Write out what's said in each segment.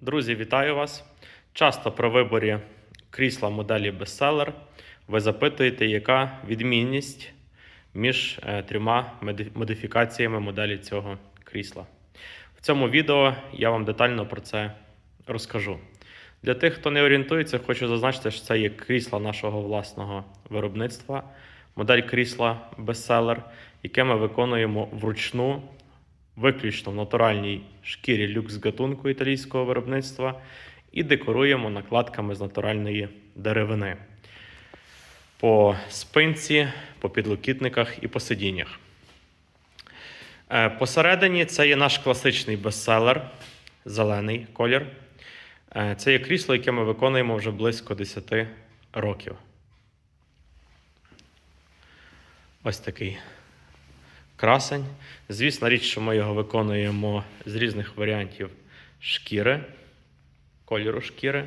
Друзі, вітаю вас! Часто при виборі крісла моделі Bestseller ви запитуєте, яка відмінність між е, трьома модифікаціями моделі цього крісла. В цьому відео я вам детально про це розкажу. Для тих, хто не орієнтується, хочу зазначити, що це є крісло нашого власного виробництва, модель крісла Bestseller, яке ми виконуємо вручну виключно в натуральній шкірі люкс гатунку італійського виробництва і декоруємо накладками з натуральної деревини по спинці, по підлокітниках і по сидіннях. Е, Посередині це є наш класичний бестселер, зелений колір. Е, Це є крісло, яке ми виконуємо вже близько 10 років. Ось такий красень. Звісна річ, що ми його виконуємо з різних варіантів шкіри, кольору шкіри.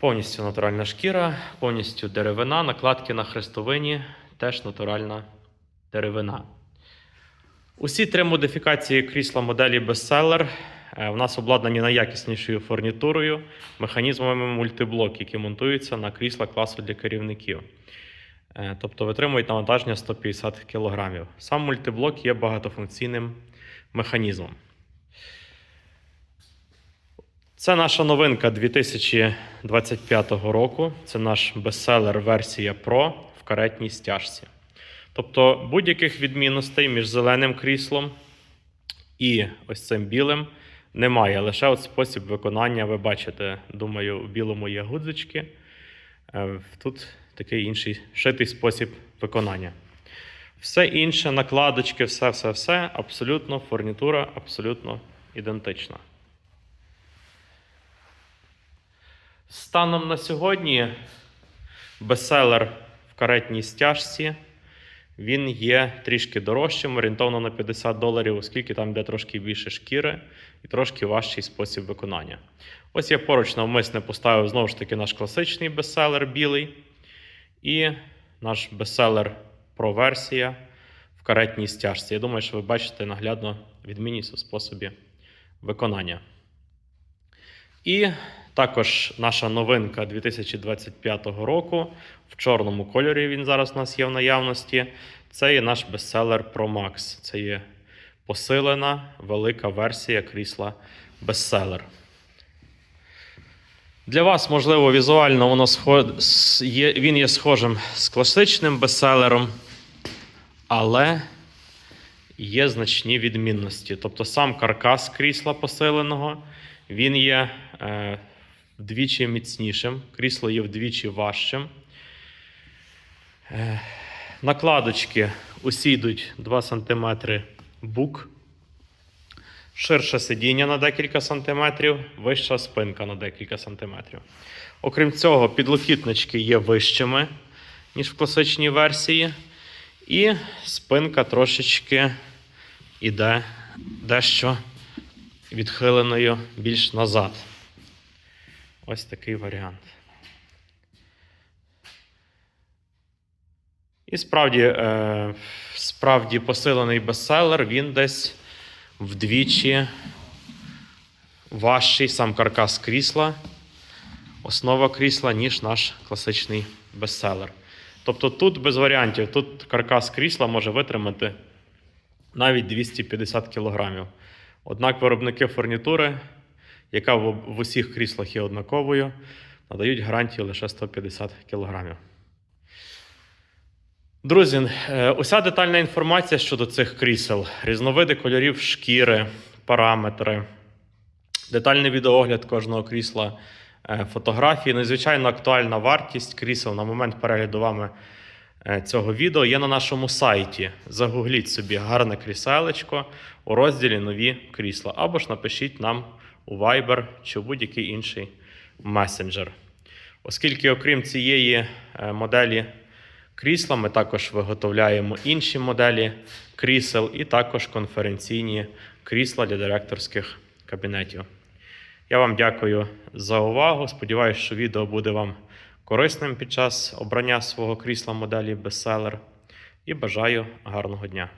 Повністю натуральна шкіра, повністю деревина, накладки на хрестовині, теж натуральна деревина. Усі три модифікації крісла моделі е, в нас обладнані найякіснішою фурнітурою, механізмами мультиблок, які монтуються на крісла класу для керівників. Е, Тобто витримують навантаження 150 кг. Сам мультиблок є багатофункційним механізмом. Це наша новинка 2025 року. Це наш бестселер версія Pro в каретній стяжці. Тобто будь-яких відмінностей між зеленим кріслом і ось цим білим немає. Лише от спосіб виконання, ви бачите, думаю, в білому є гудзички. Е, Тут такий інший шитий спосіб виконання. Все інше, накладочки, все, все, все, абсолютно фурнітура абсолютно ідентична. Станом на сьогодні бестселер в каретній стяжці. Він є трішки дорожчим, орієнтовно на 50 доларів, оскільки там йде трошки більше шкіри і трошки важчий спосіб виконання. Ось я поруч навмисне поставив знову ж таки наш класичний бестселер білий і наш бестселер Pro версія в каретній стяжці. Я думаю, що ви бачите наглядно відмінність у способі виконання. І також наша новинка 2025 року в чорному кольорі він зараз у нас є в наявності. Це є наш бестселер Pro Max. Це є посилена велика версія крісла бестселер. Для вас, можливо, візуально воно схо... с- є... він є схожим з класичним бестселером, але є значні відмінності. Тобто сам каркас крісла посиленого він є е, вдвічі міцнішим, крісло є вдвічі важчим. Е, накладочки усі йдуть 2 см бук. Ширше сидіння на декілька сантиметрів, вища спинка на декілька сантиметрів. Окрім цього, підлокітнички є вищими, ніж в класичній версії. І спинка трошечки іде дещо відхиленою більш назад. Ось такий варіант. І справді, е, справді посилений бестселер, він десь вдвічі важчий сам каркас крісла, основа крісла, ніж наш класичний бестселер. Тобто тут без варіантів, тут каркас крісла може витримати навіть 250 кг. Однак виробники фурнітури, яка в, усіх кріслах є однаковою, надають гарантію лише 150 кг. Друзі, е, уся детальна інформація щодо цих крісел, різновиди кольорів шкіри, параметри, детальний відеоогляд кожного крісла, е, фотографії, надзвичайно актуальна вартість крісел. На момент перегляду вами цього відео є на нашому сайті. Загугліть собі гарне кріселечко у розділі Нові крісла або ж напишіть нам у Viber чи будь-який інший месенджер. Оскільки, окрім цієї е, моделі крісла, ми також виготовляємо інші моделі крісел і також конференційні крісла для директорських кабінетів. Я вам дякую за увагу. Сподіваюся, що відео буде вам корисним під час обрання свого крісла моделі Bestseller. І бажаю гарного дня.